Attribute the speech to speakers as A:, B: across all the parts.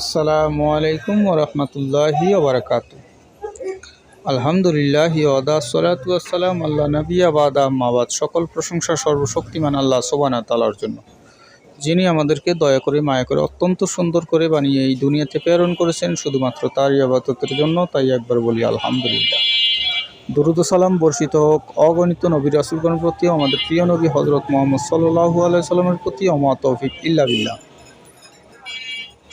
A: আসসালামু আলাইকুম ওরহমতুল্লাহি ওবরাকাত আলহামদুলিল্লাহ ওদা সলাতু আসসালাম আল্লাহ নবী আবাদা মাবাদ সকল প্রশংসা সর্বশক্তিমান আল্লাহ সোবানা তালার জন্য। যিনি আমাদেরকে দয়া করে, মায়া করে অত্যন্ত সুন্দর করে বানিয়ে এই দুনিয়াতে প্রেরণ করেছেন, শুধুমাত্র তারই আবাদতের জন্য তাই একবার বলি আলহামদুলিল্লাহ। দরুদ সালাম বর্ষিত হোক, অগণিত নবী রাসুলগণের প্রতি আমাদের প্রিয় নবী হজরত মোহাম্মদ সাল্লাহু আলাই সাল্লামের প্রতি অমা তৌফিক ইল্লা বিল্লাহ।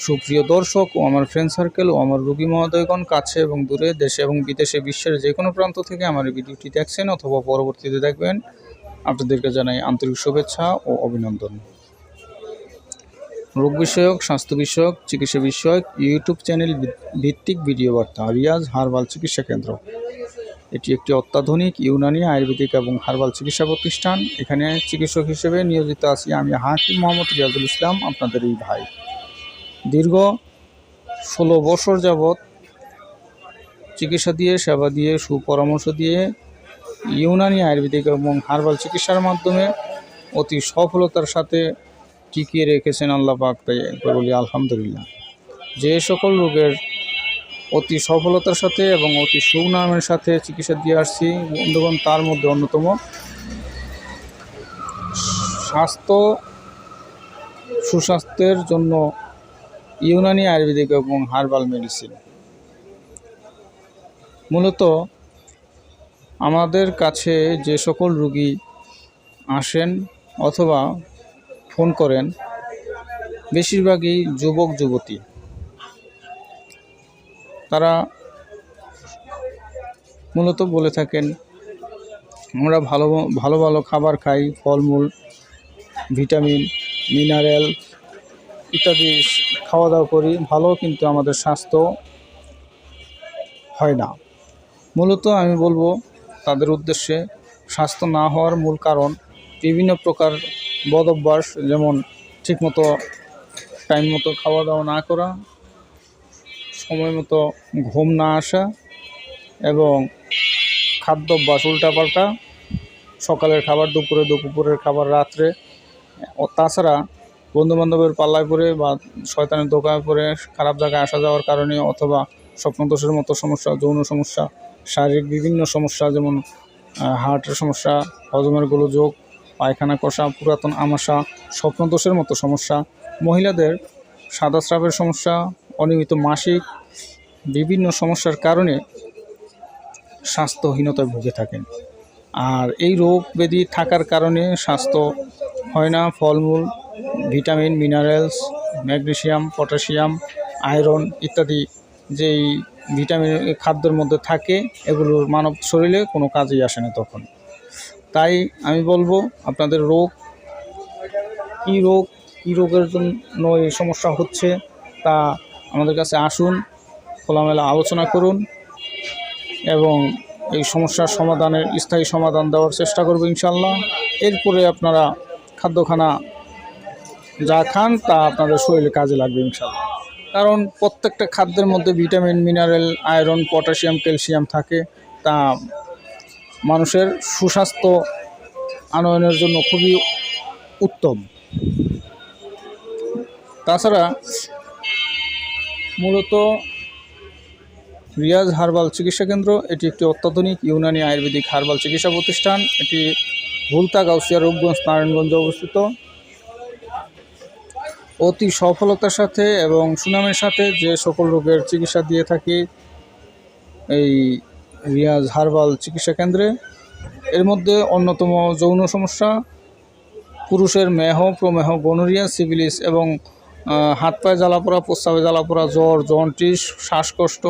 A: সুপ্রিয় দর্শক ও আমার ফ্রেন্ড সার্কেল ও আমার রোগী মহোদয়গণ কাছে এবং দূরে, দেশে এবং বিদেশে, বিশ্বের যে কোনো প্রান্ত থেকে আমার এই ভিডিওটি দেখছেন অথবা পরবর্তীতে দেখবেন। আপনাদেরকে জানাই আন্তরিক শুভেচ্ছা ও অভিনন্দন। রোগ বিষয়ক, স্বাস্থ্য বিষয়ক, চিকিৎসা বিষয়ক, ইউটিউব চ্যানেল ভিত্তিক ভিডিও বার্তা, রিয়াজ হারবাল চিকিৎসা কেন্দ্র। এটি একটি অত্যাধুনিক ইউনানি আয়ুর্বেদিক এবং হার্বাল চিকিৎসা প্রতিষ্ঠান। এখানে চিকিৎসক হিসেবে নিয়োজিত আছি আমি হাকিম মোহাম্মদ রিয়াজুল ইসলাম, আপনাদের এই ভাই। দীর্ঘ ষোলো বছর যাবৎ চিকিৎসা দিয়ে, সেবা দিয়ে, সুপরামর্শ দিয়ে ইউনানি আয়ুর্বেদিক এবং হার্বাল চিকিৎসার মাধ্যমে অতি সফলতার সাথে টিকিয়ে রেখেছেন আল্লাহ পাক। তাই একবার বলি, আলহামদুলিল্লাহ। যে সকল রোগের অতি সফলতার সাথে এবং অতি সুনামের সাথে চিকিৎসা দিয়ে আসছি, বন্ধুগণ, তার মধ্যে অন্যতম স্বাস্থ্য, সুস্বাস্থ্যের জন্য ইউনানি আয়ুর্বেদিক এবং হার্বাল মেডিসিন। মূলত আমাদের কাছে যে সকল রুগী আসেন অথবা ফোন করেন, বেশিরভাগই যুবক, যুবতী। তারা মূলত বলে থাকেন, আমরা ভালো ভালো ভালো খাবার খাই, ফলমূল, ভিটামিন, মিনারেল ইত্যাদি খাওয়া দাওয়া করি, ভালো কিন্তু আমাদের স্বাস্থ্য হয় না। মূলত আমি বলব, তাদের উদ্দেশ্যে স্বাস্থ্য না হওয়ার মূল কারণ বিভিন্ন প্রকার বদ অভ্যাস, যেমন ঠিকমতো টাইম মতো খাওয়া দাওয়া না করা, সময় মতো ঘুম না আসা এবং খাদ্যাভ্যাস উল্টাপাল্টা, সকালের খাবার, দুপুরে, দুপুরের খাবার, রাত্রে। ও তাছাড়া বন্ধুবান্ধবের পাল্লায় পড়ে বা শয়তানের দোকানে পড়ে খারাপ জায়গায় আসা যাওয়ার কারণে অথবা স্বপ্নদোষের মতো সমস্যা, যৌন সমস্যা, শারীরিক বিভিন্ন সমস্যা যেমন হার্টের সমস্যা, হজমের গোলযোগ, পায়খানা কষা, পুরাতন আমাশা, স্বপ্নদোষের মতো সমস্যা, মহিলাদের সাদা স্রাবের সমস্যা, অনিয়মিত মাসিক বিভিন্ন সমস্যার কারণে স্বাস্থ্যহীনতায় ভুগে থাকেন। আর এই রোগ ব্যাধি থাকার কারণে স্বাস্থ্য হয় না, ফলমূল vitamin, minerals magnesium potassium, iron ইত্যাদি যেই ভিটামিন খাদ্যের মধ্যে থাকে, এগুলোর মানব শরীরে কোনো কাজেই আসে না তখন। তাই আমি বলব, আপনাদের রোগ, কী রোগ, কী রোগের জন্য এই সমস্যা হচ্ছে তা আমাদের কাছে আসুন, খোলামেলা আলোচনা করুন এবং এই সমস্যার সমাধানের স্থায়ী সমাধান দেওয়ার চেষ্টা করব ইনশাল্লাহ এরপরে আপনারা খাদ্যখানা যা খান তা আপনাদের শরীরে কাজে লাগবে ইনশাল্লাহ কারণ প্রত্যেকটা খাদ্যের মধ্যে vitamin, mineral, iron, potassium, calcium থাকে। তা মানুষের সুস্বাস্থ্য আনয়নের জন্য খুবই উত্তম। তাছাড়া মূলত রিয়াজ হার্বাল চিকিৎসা কেন্দ্র, এটি একটি অত্যাধুনিক ইউনানি আয়ুর্বেদিক হার্বাল চিকিৎসা প্রতিষ্ঠান। এটি ভুলতা গাউসিয়া রূপগঞ্জ, নারায়ণগঞ্জে অবস্থিত। অতি সফলতার সাথে এবং সুনামের সাথে যে সকল রোগের চিকিৎসা দিয়ে থাকি এই রিয়াজ হার্বাল চিকিৎসা কেন্দ্রে। এর মধ্যে অন্যতম যৌন সমস্যা, পুরুষের মেহ, প্রমেহ, গনোরিয়া, সিভিলিস এবং হাত পায়ে জ্বালাপোড়া প্রস্রাবে জ্বালাপোড়া জ্বর জন্টিস শ্বাসকষ্ট,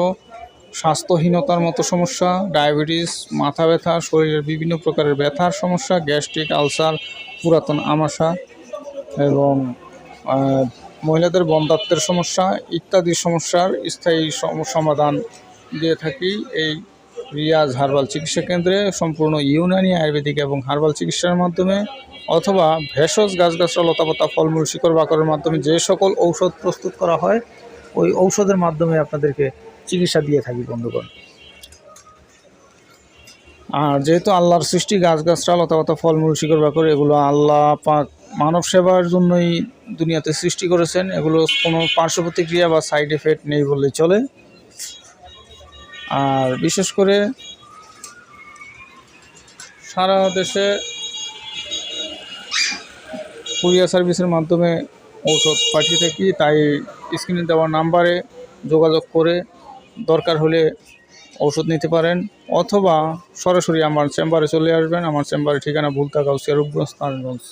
A: স্বাস্থ্যহীনতার মতো সমস্যা, ডায়াবেটিস, মাথা ব্যথা, শরীরের বিভিন্ন প্রকারের ব্যথার সমস্যা, গ্যাস্ট্রিক আলসার, পুরাতন আমাশা এবং মহিলাদের বন্ধাত্বের সমস্যা, ইত্যাদি সমস্যার স্থায়ী সমাধান দিয়ে থাকি এই রিয়াজ হার্বাল চিকিৎসা কেন্দ্রে সম্পূর্ণ ইউনানি আয়ুর্বেদিক এবং হার্বাল চিকিৎসার মাধ্যমে অথবা ভেষজ গাছগাছরা লতাপাতা, ফলমূল, শিকড় বাকরের মাধ্যমে যে সকল ঔষধ প্রস্তুত করা হয়, ওই ঔষধের মাধ্যমে আপনাদেরকে চিকিৎসা দিয়ে থাকি, বন্ধুগণ। আর যেহেতু আল্লাহর সৃষ্টি গাছগাছরা লতাপাতা, ফলমূল, শিকড় বাকর এগুলো আল্লাহ পাক মানব সেবার জন্যই দুনিয়াতে সৃষ্টি করেছেন। এগুলো কোনো পার্শ্ব প্রতিক্রিয়া বা সাইড এফেক্ট নেই বললেই চলে। আর বিশেষ করে সারা দেশে কুরিয়ার সার্ভিসের মাধ্যমে ঔষধ পাঠিয়ে থাকি, তাই স্ক্রিনে দেওয়া নাম্বারে যোগাযোগ করে দরকার হলে ঔষধ নিতে পারেন। অথবা সরাসরি আমার চেম্বারে চলে আসবেন। আমার চেম্বারের ঠিকানা ভুলতা গাউসিয়া রূপগঞ্জ, নারায়ণগঞ্জ।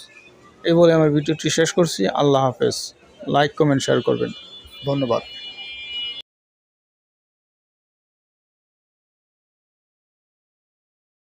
A: এই বলে আমার ভিডিওটি শেষ করছি। আল্লাহ হাফেজ। লাইক কমেন্ট শেয়ার করবেন। ধন্যবাদ।